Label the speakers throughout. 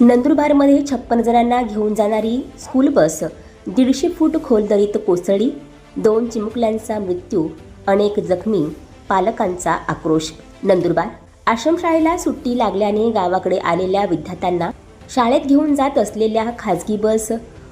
Speaker 1: नंदुरबारमध्ये छप्पन जणांना घेऊन जाणारी स्कूल बस दीडशे फूट खोल दरीत कोसळली. दोन चिमुकल्यांचा मृत्यू अनेक जखमी पालकांचा आक्रोश. नंदुरबार आश्रमशाळेला सुट्टी लागल्याने गावाकडे आलेल्या विद्यार्थ्यांना शाळेत घेऊन जात असलेल्या खाजगी बस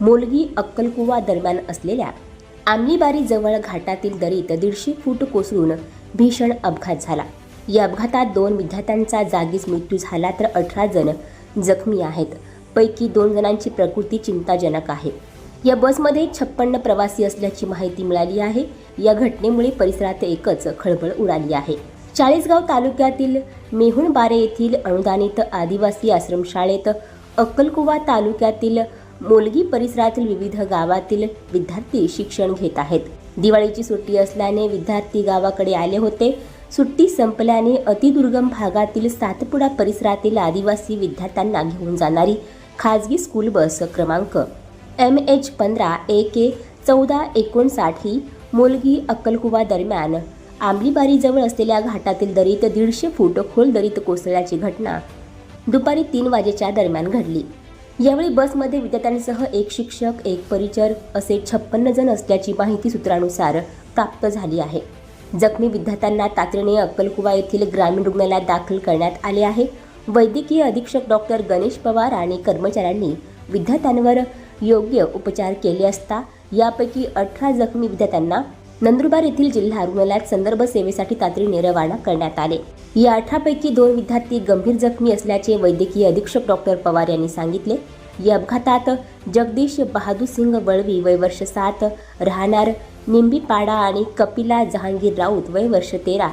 Speaker 1: मोलगी अक्कलकुवा दरम्यान असलेल्या आमलीबारी जवळ घाटातील दरीत दीडशे फूट कोसळून भीषण अपघात झाला. या अपघातात दोन विद्यार्थ्यांचा जागीच मृत्यू झाला तर अठरा जण जखमी आहेत. पैकी दोन जणांची प्रकृती चिंताजनक आहे. या बसमध्ये छप्पन्न प्रवासी असल्याची माहिती मिळाली आहे. या घटनेमुळे परिसरात एकच खळबळ उडाली आहे. चाळीसगाव तालुक्यातील मेहुणबारे येथील अनुदानित आदिवासी आश्रमशाळेत अक्कलकुवा तालुक्यातील मोलगी परिसरातील विविध गावातील विद्यार्थी शिक्षण घेत आहेत. दिवाळीची सुट्टी असल्याने विद्यार्थी गावाकडे आले होते. सुट्टी संपल्याने अतिदुर्गम भागातील सातपुडा परिसरातील आदिवासी विद्यार्थ्यांना घेऊन जाणारी खाजगी स्कूल बस क्रमांक एम एच पंधरा ए के चौदा एकोणसाठ ही मुलगी अक्कलकुवा दरम्यान आंबलीबारीजवळ असलेल्या घाटातील दरीत दीडशे फूट खोल दरीत कोसळल्याची घटना दुपारी तीन वाजेच्या दरम्यान घडली. यावेळी बसमध्ये विद्यार्थ्यांसह एक शिक्षक एक परिचर असे छप्पन्न जण असल्याची माहिती सूत्रानुसार प्राप्त झाली आहे. जखमी विद्यार्थ्यांना तातडीने अक्कलकुवा येथील ग्रामीण रुग्णालयात दाखल करण्यात आले आहे. वैद्यकीय अधीक्षक डॉक्टर गणेश पवार आणि कर्मचाऱ्यांनी विद्यार्थ्यांवर योग्य उपचार केले असता यापैकी अठरा जखमी विद्यार्थ्यांना नंदुरबार येथील जिल्हा रुग्णालयात संदर्भ सेवेसाठी तातडीने रवाना करण्यात आले. या अठरापैकी दोन विद्यार्थी गंभीर जखमी असल्याचे वैद्यकीय अधीक्षक डॉक्टर पवार यांनी सांगितले. या अपघातात जगदीश बहादूर सिंग वळवी वय वर्ष सात राहणार निंबीपाडा आणि कपिला जहांगीर राऊत वय वर्ष तेरा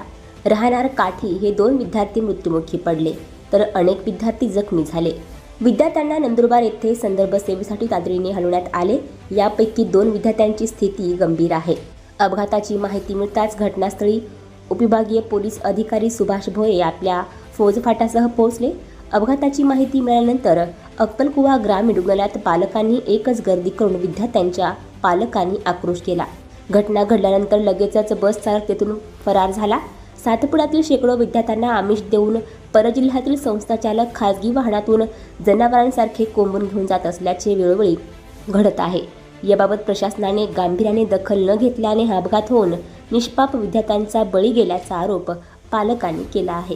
Speaker 1: राहणार काठी हे दोन विद्यार्थी मृत्युमुखी पडले तर अनेक विद्यार्थी जखमी झाले विद्यार्थ्यांना नंदुरबार येथे संदर्भ सेवेसाठी तातडीने हलवण्यात आले यापैकी दोन विद्यार्थ्यांची स्थिती गंभीर आहे अपघाताची माहिती मिळताच घटनास्थळी उपविभागीय पोलीस अधिकारी सुभाष भोये आपल्या फौजफाटासह पोहोचले अपघाताची माहिती मिळाल्यानंतर अक्कलकुवा ग्रामीण रुग्णालयात पालकांनी एकच गर्दी करून विद्यार्थ्यांच्या पालकांनी आक्रोश केला. घटना घडल्यानंतर लगेचच बस चालक तेथून फरार झाला. सातपुड्यातील शेकडो विद्यार्थ्यांना आमिष देऊन परजिल्ह्यातील संस्थाचालक खाजगी वाहनातून जनावरांसारखे कोंबून घेऊन जात असल्याचे वेळोवेळी घडत आहे. याबाबत प्रशासनाने गांभीर्याने दखल न घेतल्याने हा अपघात होऊन निष्पाप विद्यार्थ्यांचा बळी गेल्याचा आरोप पालकांनी केला आहे.